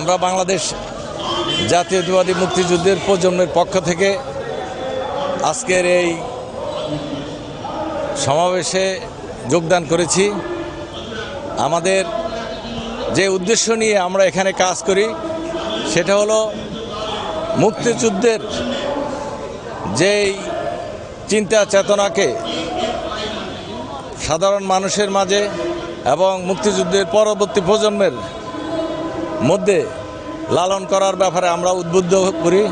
আমরা বাংলাদেশ জাতীয়তাবাদী মুক্তিযুদ্ধের প্রজন্মের পক্ষ থেকে আজকের এই সমাবেশে যোগদান করেছি। আমাদের যে উদ্দেশ্য নিয়ে আমরা এখানে কাজ করি, সেটা হলো মুক্তিযুদ্ধের যেই চিন্তা চেতনাকে সাধারণ মানুষের মাঝে এবং মুক্তিযুদ্ধের পরবর্তী প্রজন্মের মধ্যে লালন করার ব্যাপারে আমরা উদ্বুদ্ধ করি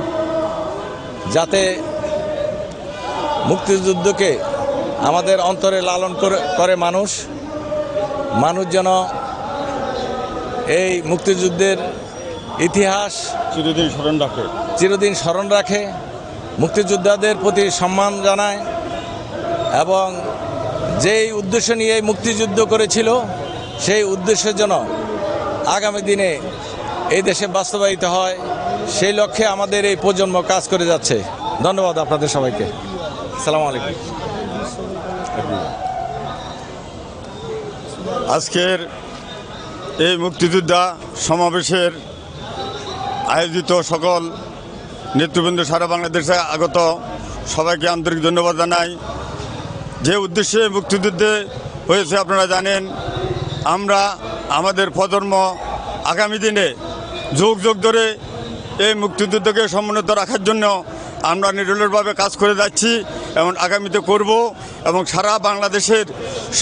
যাতে মুক্তিযুদ্ধকে আমাদের অন্তরে লালন করে করে মানুষ মানুষ যেন এই মুক্তিযুদ্ধের ইতিহাস চিরদিন স্মরণ রাখে। চিরদিন স্মরণ রাখে মুক্তিযোদ্ধাদের প্রতি সম্মান জানায় এবং যেই উদ্দেশ্য নিয়ে মুক্তিযুদ্ধ করেছিল সেই উদ্দেশ্যের জন্য আগামী দিনে এই দেশে বাস্তবায়িত হয়, সেই লক্ষ্যে আমাদের এই প্রজন্ম কাজ করে যাচ্ছে। ধন্যবাদ আপনাদের সবাইকে। সালাম আলাইকুম। আজকের এই মুক্তিযোদ্ধা সমাবেশের আয়োজিত সকল নেতৃবৃন্দ সারা বাংলাদেশে আগত সবাইকে আন্তরিক ধন্যবাদ জানাই। যে উদ্দেশ্যে মুক্তিযুদ্ধে হয়েছে আপনারা জানেন, আমরা আমাদের প্রজন্ম আগামী দিনে যুগ যুগ ধরে এই মুক্তিযুদ্ধকে সমুন্নত রাখার জন্য আমরা নিরলভাবে কাজ করে যাচ্ছি এবং আগামীতে করব এবং সারা বাংলাদেশের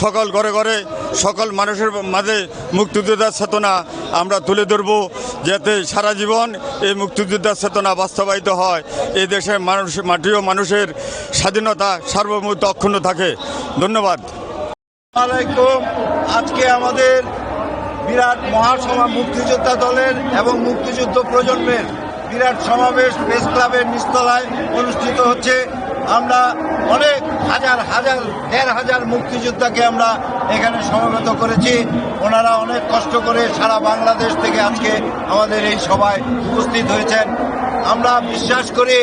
সকল ঘরে ঘরে সকল মানুষের মাঝে মুক্তিযোদ্ধার চেতনা আমরা তুলে ধরব যাতে সারা জীবন এই মুক্তিযোদ্ধার চেতনা বাস্তবায়িত হয়। এই দেশের মানুষ, মাটিও মানুষের স্বাধীনতা সার্বভৌমত্ব অক্ষুণ্ণ থাকে। ধন্যবাদ। আজকে আমাদের বিরাট মহাসভা মুক্তিযোদ্ধা দলের এবং মুক্তিযুদ্ধ প্রজন্মের বিরাট সমাবেশ প্রেস ক্লাবের নিচতলায় অনুষ্ঠিত হচ্ছে। আমরা অনেক হাজার হাজার, দেড় হাজার মুক্তিযোদ্ধাকে আমরা এখানে সমবেত করেছি। ওনারা অনেক কষ্ট করে সারা বাংলাদেশ থেকে আজকে আমাদের এই সভায় উপস্থিত হয়েছেন। আমরা বিশ্বাস করি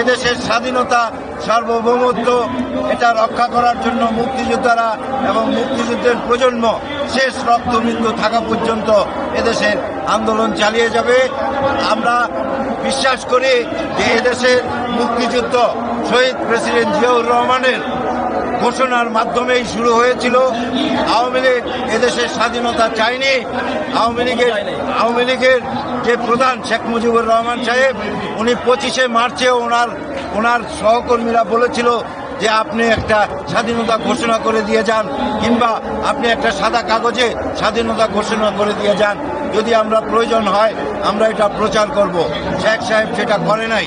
এদেশের স্বাধীনতা সার্বভৌমত্ব, এটা রক্ষা করার জন্য মুক্তিযোদ্ধারা এবং মুক্তিযুদ্ধের প্রজন্ম শেষ রক্তবিন্দু থাকা পর্যন্ত এদেশের আন্দোলন চালিয়ে যাবে। আমরা বিশ্বাস করি যে এদেশের মুক্তিযুদ্ধ শহীদ প্রেসিডেন্ট জিয়াউর রহমানের ঘোষণার মাধ্যমেই শুরু হয়েছিল। আওয়ামী লীগ এদেশের স্বাধীনতা চায়নি। আওয়ামী লীগের আওয়ামী লীগের যে প্রধান শেখ মুজিবুর রহমান সাহেব, উনি পঁচিশে মার্চে ওনার ওনার সহকর্মীরা বলেছিল যে আপনি একটা স্বাধীনতা ঘোষণা করে দিয়ে যান, কিংবা আপনি একটা সাদা কাগজে স্বাধীনতা ঘোষণা করে দিয়ে যান। যদি আমরা প্রয়োজন হয়, আমরা এটা প্রচার করব। শেখ সাহেব সেটা করে নাই।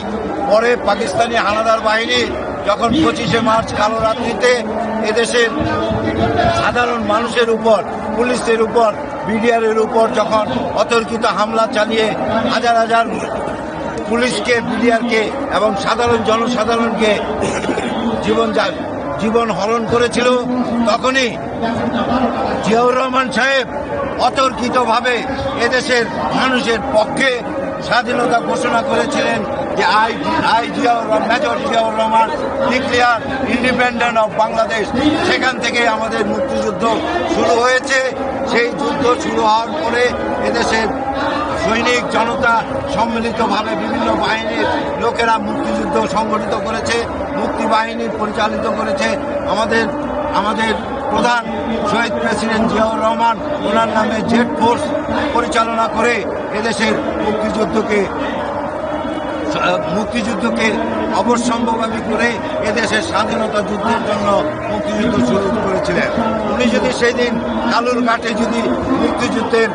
পরে পাকিস্তানি হানাদার বাহিনী যখন পঁচিশে মার্চ কালো রাত্রিতে এদেশের সাধারণ মানুষের উপর, পুলিশের উপর, বিডিআরের উপর যখন অতর্কিত হামলা চালিয়ে হাজার হাজার পুলিশকে বিডিআরকে এবং সাধারণ জনসাধারণকে জীবন জীবন হরণ করেছিল, তখনই জিয়াউর রহমান সাহেব অতর্কিতভাবে এদেশের মানুষের পক্ষে স্বাধীনতা ঘোষণা করেছিলেন যে I I Ziaur major Ziaur Rahman declare independent of Bangladesh সেখান থেকে আমাদের মুক্তিযুদ্ধ শুরু হয়েছে। সেই যুদ্ধ শুরু হওয়ার পরে এদেশের সৈনিক জনতা সম্মিলিতভাবে বিভিন্ন বাহিনীর লোকেরা মুক্তিযুদ্ধ সংগঠিত করেছে, মুক্তি বাহিনী পরিচালিত করেছে। আমাদের আমাদের প্রধান শহীদ প্রেসিডেন্ট জিয়াউর রহমান, ওনার নামে জেট ফোর্স পরিচালনা করে এদেশের মুক্তিযুদ্ধকে মুক্তিযুদ্ধকে অবশ্যম্ভাবী করে এদেশের স্বাধীনতা যুদ্ধের জন্য মুক্তিযুদ্ধ শুরু করেছিলেন। উনি যদি সেই দিন কালুর ঘাটে যদি মুক্তিযুদ্ধের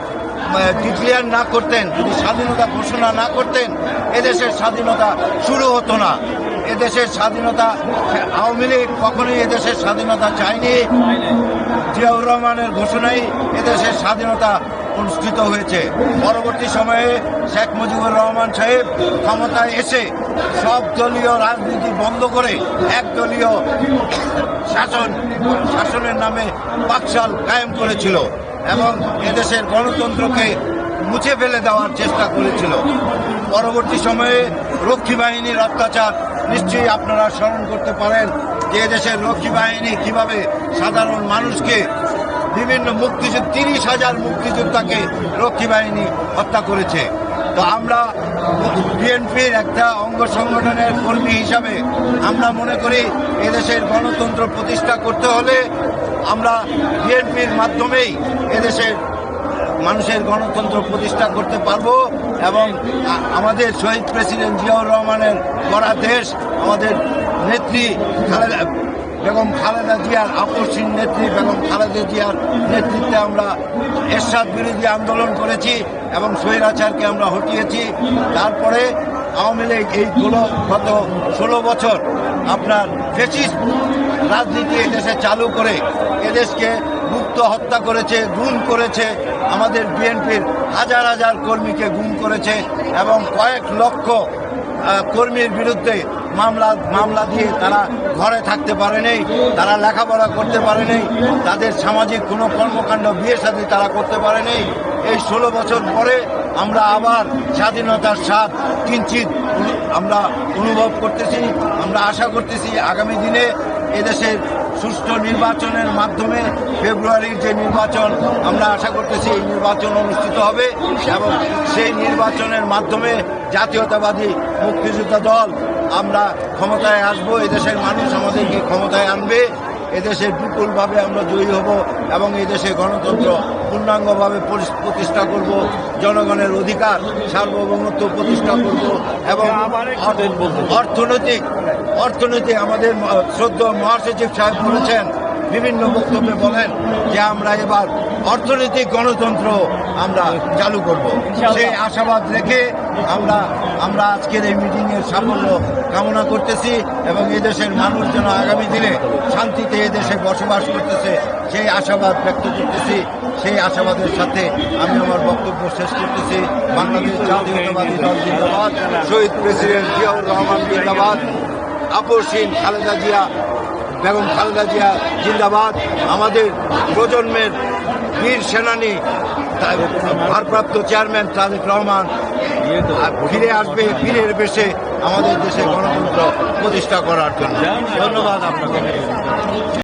ডিক্লিয়ার না করতেন, যদি স্বাধীনতা ঘোষণা না করতেন, এদেশের স্বাধীনতা শুরু হতো না। এদেশের স্বাধীনতা, আওয়ামী লীগ কখনোই এদেশের স্বাধীনতা চায়নি। জিয়াউর রহমানের ঘোষণাই এদেশের স্বাধীনতা অনুষ্ঠিত হয়েছে। পরবর্তী সময়ে শেখ মুজিবুর রহমান সাহেব ক্ষমতায় এসে সব দলীয় রাজনীতি বন্ধ করে একদলীয় শাসন, শাসনের নামে পাকশাল কায়েম করেছিল। এবং এদেশের গণতন্ত্রকে মুছে ফেলে দেওয়ার চেষ্টা করেছিল। পরবর্তী সময়ে রক্ষী বাহিনীর অত্যাচার নিশ্চয়ই আপনারা স্মরণ করতে পারেন যে দেশের রক্ষী বাহিনী কীভাবে সাধারণ মানুষকে বিভিন্ন মুক্তিযুদ্ধ, তিরিশ হাজার মুক্তিযোদ্ধাকে রক্ষী বাহিনী হত্যা করেছে। তো আমরা বিএনপির একটা অঙ্গ সংগঠনের কর্মী হিসাবে আমরা মনে করি এদেশের গণতন্ত্র প্রতিষ্ঠা করতে হলে আমরা বিএনপির মাধ্যমেই এদেশের মানুষের গণতন্ত্র প্রতিষ্ঠা করতে পারব এবং আমাদের শহীদ প্রেসিডেন্ট জিয়াউর রহমানের গড়া দেশ, আমাদের নেত্রী খালেদা, বেগম খালেদা জিয়ার আকর্ষণ নেত্রী, বেগম খালেদা জিয়ার নেতৃত্বে আমরা এরশাদ বিরোধী আন্দোলন করেছি এবং স্বৈরাচারকে আমরা হটিয়েছি। তারপরে আওয়ামী লীগ এই গত ষোলো বছর আপনার ফেসিস্ট রাজনীতি এদেশে চালু করে এদেশকে মুক্ত, হত্যা করেছে, গুম করেছে, আমাদের বিএনপির হাজার হাজার কর্মীকে গুম করেছে এবং কয়েক লক্ষ কর্মীর বিরুদ্ধে মামলা মামলা দিয়ে তারা ঘরে থাকতে পারেনি তারা লেখাপড়া করতে পারেনি তাদের সামাজিক কোনো কর্মকাণ্ড বিয়ে সাথে তারা করতে পারেনি এই ষোলো বছর পরে আমরা আবার স্বাধীনতার স্বাদ কিঞ্চিত আমরা অনুভব করতেছি, আমরা আশা করতেছি আগামী দিনে এদেশের সুষ্ঠু নির্বাচনের মাধ্যমে ফেব্রুয়ারির যে নির্বাচন আমরা আশা করতেছি এই নির্বাচন অনুষ্ঠিত হবে এবং সেই নির্বাচনের মাধ্যমে জাতীয়তাবাদী মুক্তিযোদ্ধা দল আমরা ক্ষমতায় আসব এদেশের মানুষ আমাদেরকে ক্ষমতায় আনবে এদেশে বিপুলভাবে আমরা জয়ী হব এবং এদেশে গণতন্ত্র পূর্ণাঙ্গভাবে প্রতিষ্ঠা করব জনগণের অধিকার সার্বভৌমত্ব প্রতিষ্ঠা করব এবং অর্থ- অর্থনৈতিক অর্থনীতি আমাদের শ্রদ্ধ মহাসচিব সাহেব বলেছেন বিভিন্ন বক্তব্যে বলেন যে আমরা এবার অর্থনৈতিক গণতন্ত্র আমরা চালু করব। সেই আশাবাদ রেখে আমরা আমরা আজকের এই মিটিংয়ের সাফল্য কামনা করতেছি এবং এদেশের মানুষ যেন আগামী দিনে শান্তিতে এদেশে বসবাস করতেছে সেই আশাবাদ ব্যক্ত করতেছি। সেই আশাবাদের সাথে আমি আমার বক্তব্য শেষ করতেছি। বাংলাদেশ জাতীয়তাবাদী দল জিন্দাবাদ শহীদ প্রেসিডেন্ট জিয়াউর রহমান জিন্দাবাদ। আপসীন খালেদা জিয়া, বেগম খালেদা জিয়া, জিন্দাবাদ। আমাদের প্রজন্মের বীর সেনানী ভারপ্রাপ্ত চেয়ারম্যান তাজিক রহমান। ফিরে আসবে ফিরে বেশে আমাদের দেশে গণতন্ত্র প্রতিষ্ঠা করার জন্য। ধন্যবাদ আপনাকে।